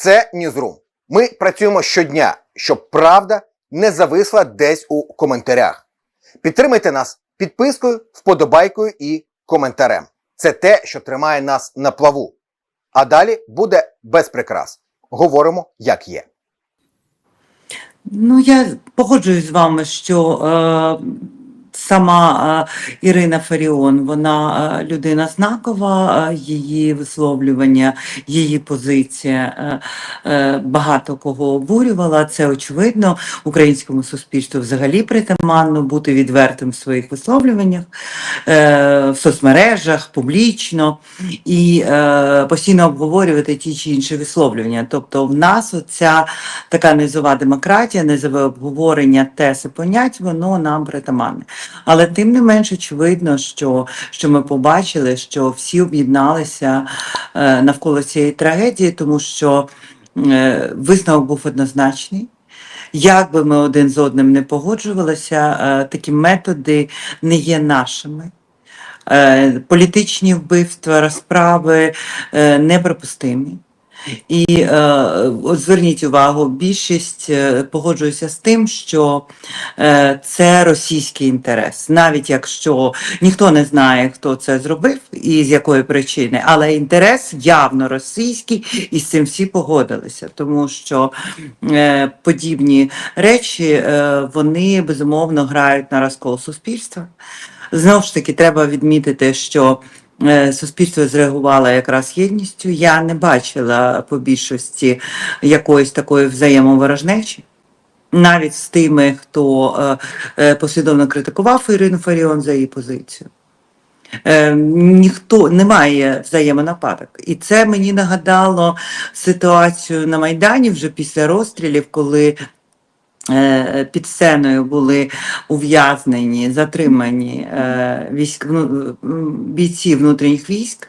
Це Ньюзрум. Ми працюємо щодня, щоб правда не зависла десь у коментарях. Підтримайте нас підпискою, вподобайкою і коментарем. Це те, що тримає нас на плаву. А далі буде без прикрас. Говоримо, як є. Ну, я погоджуюсь з вами, що е, сама е, Ірина Фаріон, вона е, людина знакова, е, її висловлювання, її позиція багато кого обурювала. Це очевидно. Українському суспільству взагалі притаманно бути відвертим в своїх висловлюваннях в соцмережах, публічно і постійно обговорювати ті чи інші висловлювання. Тобто, в нас оця така низова демократія, низове обговорення тез понять, воно нам притаманне. Але тим не менш очевидно, що, що ми побачили, що всі об'єдналися е, навколо цієї трагедії, тому що е, висновок був однозначний. Як би ми один з одним не погоджувалися, е, такі методи не є нашими. Е, Політичні вбивства, розправи е, неприпустимі. І е, от зверніть увагу, більшість е, погоджуюся з тим, що е, це російський інтерес, навіть якщо ніхто не знає, хто це зробив і з якої причини, але інтерес явно російський, і з цим всі погодилися, тому що е, подібні речі е, вони безумовно грають на розкол суспільства. Знову ж таки, треба відмітити, що суспільство зреагувало якраз єдністю. Я не бачила по більшості якоїсь такої взаємоворожнечі. Навіть з тими, хто е, е, послідовно критикував Ірину Фаріон за її позицію. Е, ніхто немає взаємонападок. І це мені нагадало ситуацію на Майдані вже після розстрілів, коли е, під сценою були ув'язнені, затримані е, військ, ну, бійці внутрішніх військ,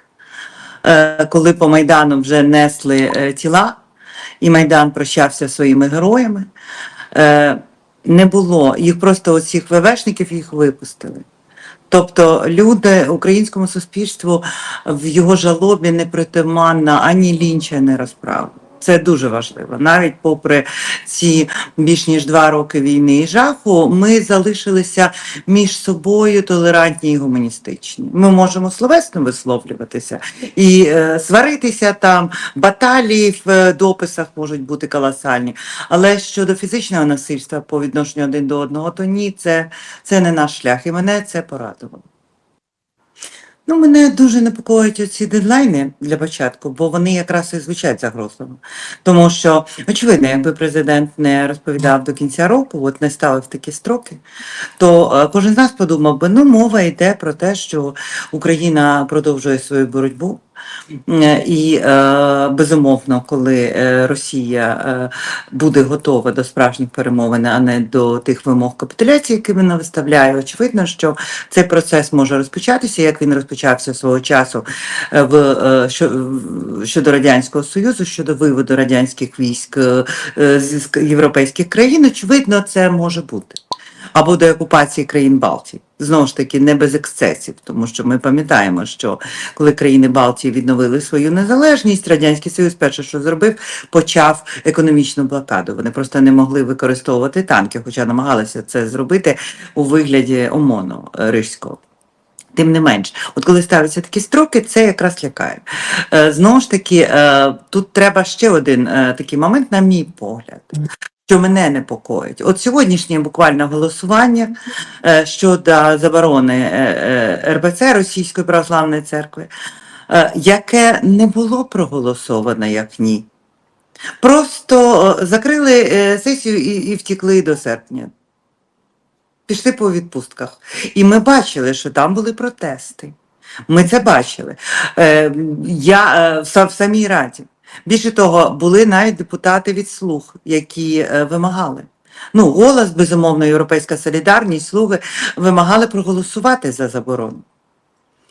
е, коли по Майдану вже несли е, тіла, і Майдан прощався своїми героями. Е, не було, їх просто оцих ВВшників їх випустили. Тобто люди українському суспільству в його жалобі не притаманна ані лінча, ані розправа. Це дуже важливо. Навіть попри ці більш ніж два роки війни і жаху, ми залишилися між собою толерантні і гуманістичні. Ми можемо словесно висловлюватися і е, сваритися там, баталії в е, дописах можуть бути колосальні. Але щодо фізичного насильства по відношенню один до одного, то ні, це, це не наш шлях, і мене це порадувало. Ну, мене дуже непокоїть оці дедлайни для початку, бо вони якраз і звучать загрозливо. Тому що, очевидно, якби президент не розповідав до кінця року, от не ставив такі строки, то е, кожен з нас подумав би, ну, мова йде про те, що Україна продовжує свою боротьбу. Е, І е, безумовно, коли е, Росія буде готова до справжніх перемовин, а не до тих вимог капітуляції, які вона виставляє, очевидно, що цей процес може розпочатися, як він розпочався свого часу в що- в- щодо радянського союзу, щодо виводу радянських військ з європейських країн. Очевидно, це може бути. Або до окупації країн Балтії. Знову ж таки, не без ексцесів, тому що ми пам'ятаємо, що коли країни Балтії відновили свою незалежність, Радянський Союз перше, що зробив, почав економічну блокаду. Вони просто не могли використовувати танки, хоча намагалися це зробити у вигляді ОМОНу Рижського. Тим не менш, от коли ставляться такі строки, це якраз лякає. Е, Знову ж таки, е, тут треба ще один е, такий момент, на мій погляд, що мене непокоїть. От сьогоднішнє буквально голосування е, щодо заборони е, е, РПЦ Російської православної церкви, яке не було проголосовано як ні. Просто закрили сесію і, і втікли до серпня. Пішли по відпустках. І ми бачили, що там були протести. Ми це бачили. Я в самій раді. Більше того, були навіть депутати від слуг, які е, вимагали. Ну, голос, безумовно, Європейська солідарність, слуги вимагали проголосувати за заборону.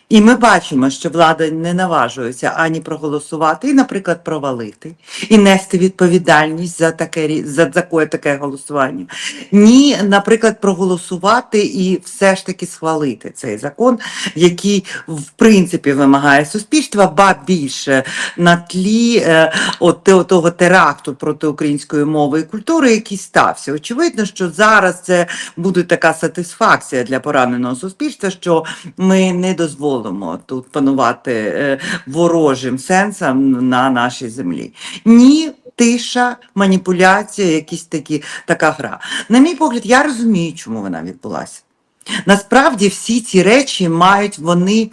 І ми бачимо, що влада не наважується ані проголосувати, і, наприклад, провалити, і нести відповідальність за таке за таке, таке голосування. Ні, наприклад, проголосувати і все ж таки схвалити цей закон, який в принципі вимагає суспільства, ба більше на тлі е, от того теракту проти української мови і культури, який стався. Очевидно, що зараз це буде така сатисфакція для пораненого суспільства, що ми не дозволимо тут панувати е, ворожим сенсам на нашій землі. Ні. Тиша, маніпуляція, якісь такі така гра. На мій погляд, я розумію, чому вона відбулася. Насправді всі ці речі мають вони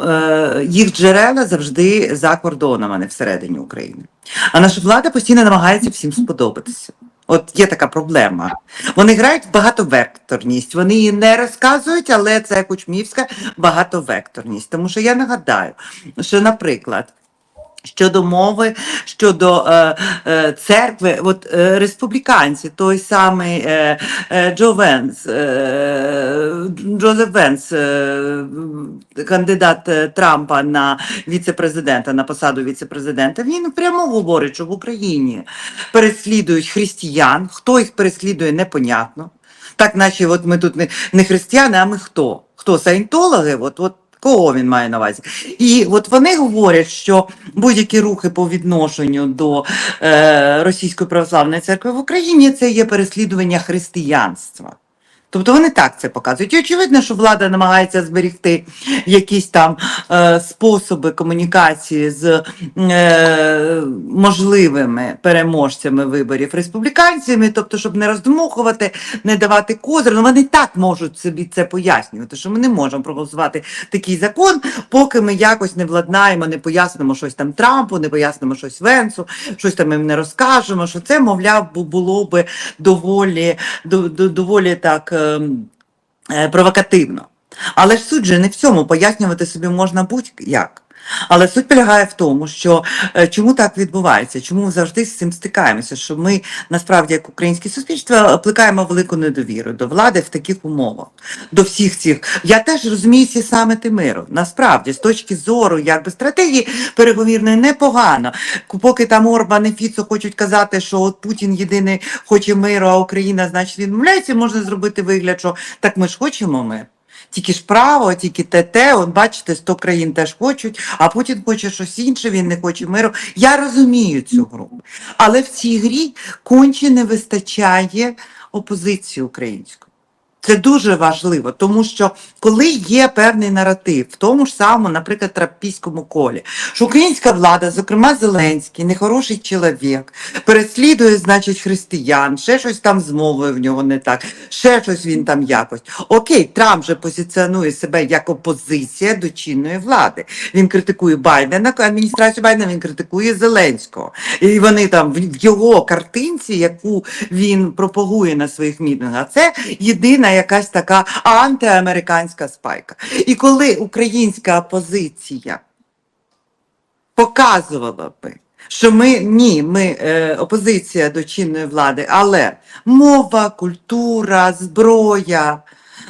е, їх джерела завжди за кордоном, а не всередині України. А наша влада постійно намагається всім сподобатися. От є така проблема. Вони грають в багатовекторність. Вони її не розказують, але це кучмівська багатовекторність. Тому що я нагадаю, що, наприклад, Щодо мови, щодо е, е, церкви, от е, республіканці, той самий е, е, Джо Венс, е, Джозеф Венс, е, кандидат е, Трампа на віце-президента, на посаду віце-президента, він прямо говорить, що в Україні переслідують християн. Хто їх переслідує, непонятно. Так, наче от ми тут не, не християни, а ми хто? Хто саєнтологи? От, от Кого він має на увазі? І от вони говорять, що будь-які рухи по відношенню до е, Російської православної церкви в Україні це є переслідування християнства. Тобто вони так це показують. І очевидно, що влада намагається зберегти якісь там е, способи комунікації з е, можливими переможцями виборів республіканцями, тобто, щоб не роздмухувати, не давати козир. Ну, вони так можуть собі це пояснювати, що ми не можемо проголосувати такий закон, поки ми якось не владнаємо, не пояснимо щось там Трампу, не пояснимо щось Венсу, щось там їм не розкажемо. Що це, мовляв, було би доволі, до, до, доволі так. Ем, е, провокативно. Але ж суть же не в цьому пояснювати собі можна будь-як. Але суть полягає в тому, що е, чому так відбувається, чому ми завжди з цим стикаємося, що ми насправді, як українське суспільство, плекаємо велику недовіру до влади в таких умовах, до всіх цих. Я теж розумію ці самити миру. Насправді, з точки зору якби стратегії переговірної непогано. Поки там Орбан і Фіцо хочуть казати, що от Путін єдиний хоче миру, а Україна, значить, відмовляється, можна зробити вигляд, що так ми ж хочемо мир. Тільки ж право, тільки те, те, от бачите, 100 країн теж хочуть, а Путін хоче щось інше, він не хоче миру. Я розумію цю гру. Але в цій грі конче не вистачає опозиції української. Це дуже важливо, тому що коли є певний наратив, в тому ж самому, наприклад, трапійському колі, що українська влада, зокрема Зеленський, нехороший чоловік, переслідує, значить, християн, ще щось там з мовою в нього не так, ще щось він там якось. Окей, Трамп же позиціонує себе як опозиція до чинної влади. Він критикує Байдена, адміністрацію Байдена, він критикує Зеленського. І вони там в його картинці, яку він пропагує на своїх мітингах, це єдина якась така антиамериканська спайка. І коли українська опозиція показувала би, що ми ні, ми е, опозиція до чинної влади, але мова, культура, зброя.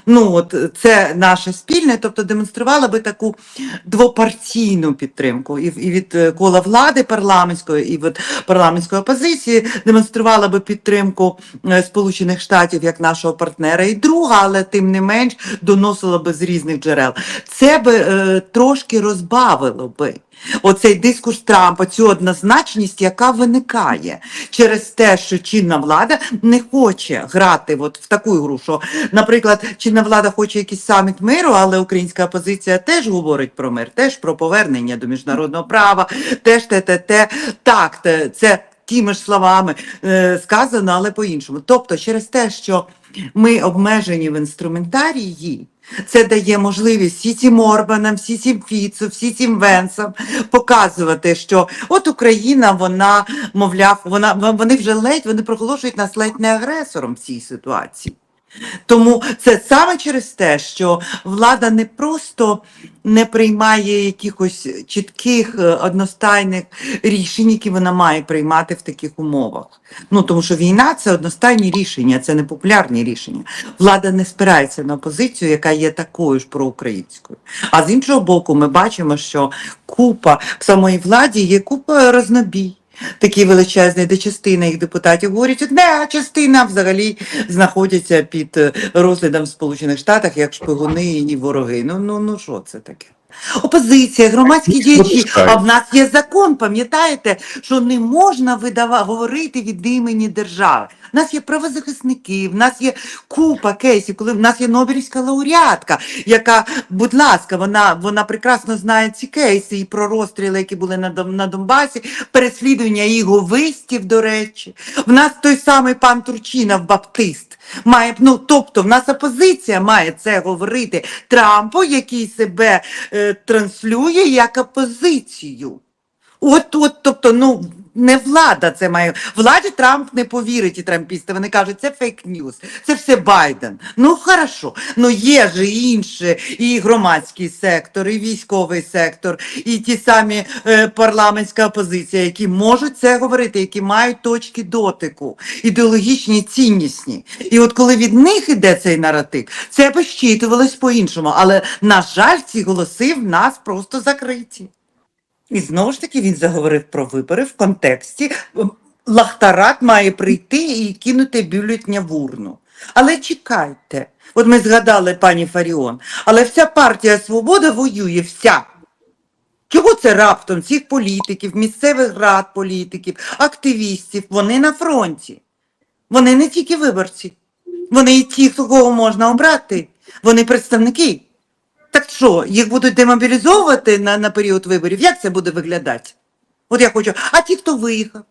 Ну, от це наше спільне, тобто демонструвала би таку двопартійну підтримку і, і від е, кола влади парламентської, і від парламентської опозиції демонструвала би підтримку е, Сполучених Штатів як нашого партнера, і друга, але тим не менш доносила би з різних джерел. Це би е, трошки розбавило би. Оцей дискурс Трампа, цю однозначність, яка виникає через те, що чинна влада не хоче грати от в таку гру, що, наприклад, чинна влада хоче якийсь саміт миру, але українська опозиція теж говорить про мир, теж про повернення до міжнародного права, теж те, те, те. Так, це тими ж словами е, сказано, але по-іншому. Тобто, через те, що ми обмежені в інструментарії. Це дає можливість всі цим Орбанам, всі цим Фіцу, всі цим Венсам показувати, що от Україна, вона, мовляв, вона вони вже ледь вони проголошують нас ледь не агресором в цій ситуації. Тому це саме через те, що влада не просто не приймає якихось чітких е, одностайних рішень, які вона має приймати в таких умовах. Ну тому що війна це одностайні рішення, це не популярні рішення. Влада не спирається на опозицію, яка є такою ж проукраїнською. А з іншого боку, ми бачимо, що купа в самої владі є купа рознобій. Такий величезний, де частина їх депутатів говорять одне, а частина взагалі знаходяться під е, розглядом в Сполучених Штатах як шпигуни і вороги. Ну ну ну що це таке? Опозиція, громадські діячі. А в нас є закон, пам'ятаєте, що не можна видава, говорити від імені держави. У нас є правозахисники, в нас є купа кейсів, коли в нас є Нобелівська лауреатка, яка, будь ласка, вона, вона прекрасно знає ці кейси і про розстріли, які були на, на Донбасі, переслідування іговистів, до речі. В нас той самий пан Турчинов, баптист. Має, ну, тобто в нас опозиція має це говорити Трампу, який себе е, транслює як опозицію. От, от, тобто, ну не влада це має. Владі Трамп не повірить і трампісти. Вони кажуть, це фейк ньюс, це все Байден. Ну хорошо. Ну є ж і інше, і громадський сектор, і військовий сектор, і ті самі е, парламентська опозиція, які можуть це говорити, які мають точки дотику, ідеологічні, ціннісні. І от коли від них іде цей наратив, це б щитувалось по-іншому. Але на жаль, ці голоси в нас просто закриті. І знову ж таки він заговорив про вибори в контексті Лахтарат має прийти і кинути бюлетня в урну. Але чекайте, от ми згадали пані Фаріон, але вся партія Свобода воює вся. Чого це раптом цих політиків, місцевих рад політиків, активістів, вони на фронті. Вони не тільки виборці, вони і ті, кого можна обрати, вони представники. Так що, їх будуть демобілізовувати на, на період виборів? Як це буде виглядати? От я хочу. А ті, хто виїхав?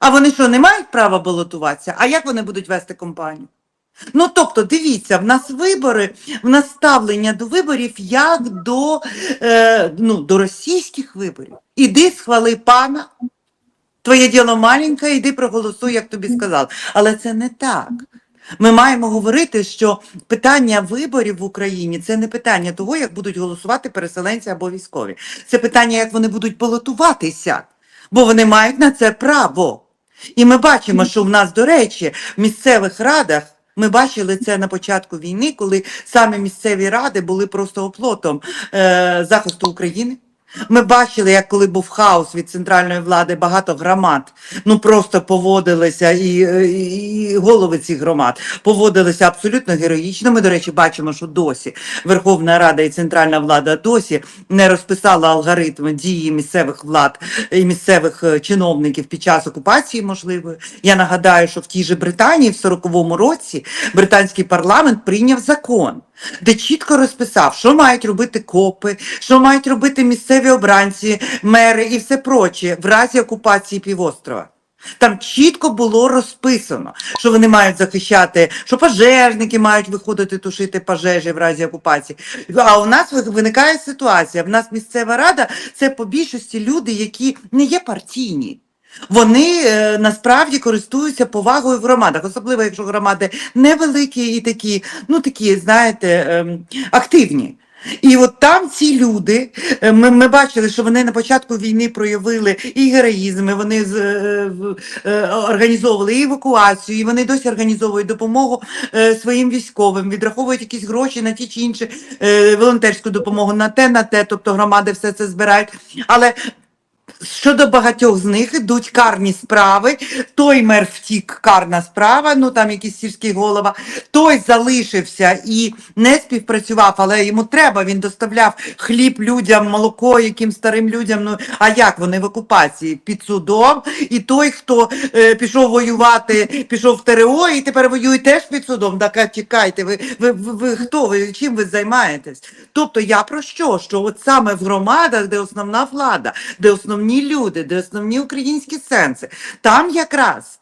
А вони що, не мають права балотуватися? А як вони будуть вести кампанію? Ну, тобто, дивіться, в нас вибори, в нас ставлення до виборів як до, е, ну, до російських виборів. Іди, схвали пана, твоє діло маленьке, іди проголосуй, як тобі сказали. Але це не так. Ми маємо говорити, що питання виборів в Україні це не питання того, як будуть голосувати переселенці або військові. Це питання, як вони будуть балотуватися, бо вони мають на це право. І ми бачимо, що в нас, до речі, в місцевих радах. Ми бачили це на початку війни, коли саме місцеві ради були просто оплотом е, захисту України. Ми бачили, як коли був хаос від центральної влади, багато громад ну просто поводилися, і, і, голови цих громад поводилися абсолютно героїчно. Ми, до речі, бачимо, що досі Верховна Рада і центральна влада досі не розписала алгоритм дії місцевих влад і місцевих е, чиновників під час окупації можливої. Я нагадаю, що в тій же Британії в 40-му році британський парламент прийняв закон де чітко розписав, що мають робити копи, що мають робити місцеві обранці, мери і все проче в разі окупації півострова. Там чітко було розписано, що вони мають захищати, що пожежники мають виходити тушити пожежі в разі окупації. А у нас виникає ситуація. В нас місцева рада це по більшості люди, які не є партійні. Вони е, насправді користуються повагою в громадах, особливо якщо громади невеликі і такі, ну такі, знаєте, ем, активні. І от там ці люди, е, ми, ми бачили, що вони на початку війни проявили і героїзм, і вони з, е, е, організовували і евакуацію, і вони досі організовують допомогу е, своїм військовим, відраховують якісь гроші на ті чи інші е, волонтерську допомогу, на те, на те, тобто громади все це збирають. Але Щодо багатьох з них ідуть карні справи. Той мер втік, карна справа, ну там якийсь сільський голова. Той залишився і не співпрацював, але йому треба. Він доставляв хліб людям, молоко яким старим людям. Ну а як вони в окупації під судом? І той, хто е, пішов воювати, пішов в ТРО і тепер воює теж під судом. Так чекайте, ви, ви, ви, ви хто? Ви чим ви займаєтесь? Тобто я про що? Що от саме в громадах, де основна влада, де основні люди, де основні українські сенси, там якраз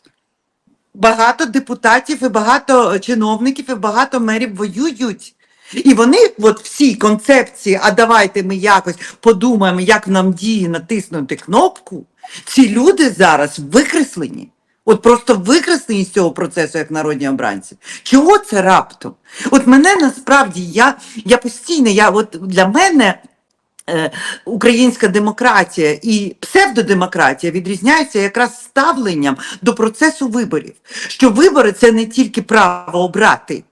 багато депутатів і багато чиновників і багато мерів воюють. І вони от в цій концепції, а давайте ми якось подумаємо, як нам діє натиснути кнопку. Ці люди зараз викреслені. От просто викреслені з цього процесу як народні обранці. Чого це раптом? От мене насправді я, я постійно, я от для мене. Е, Українська демократія і псевдодемократія відрізняються якраз ставленням до процесу виборів. Що вибори це не тільки право обрати,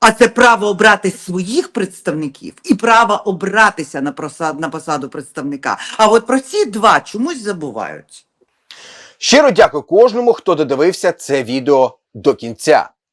а це право обрати своїх представників і право обратися на посаду, на посаду представника. А от про ці два чомусь забувають. Щиро дякую кожному, хто додивився це відео до кінця.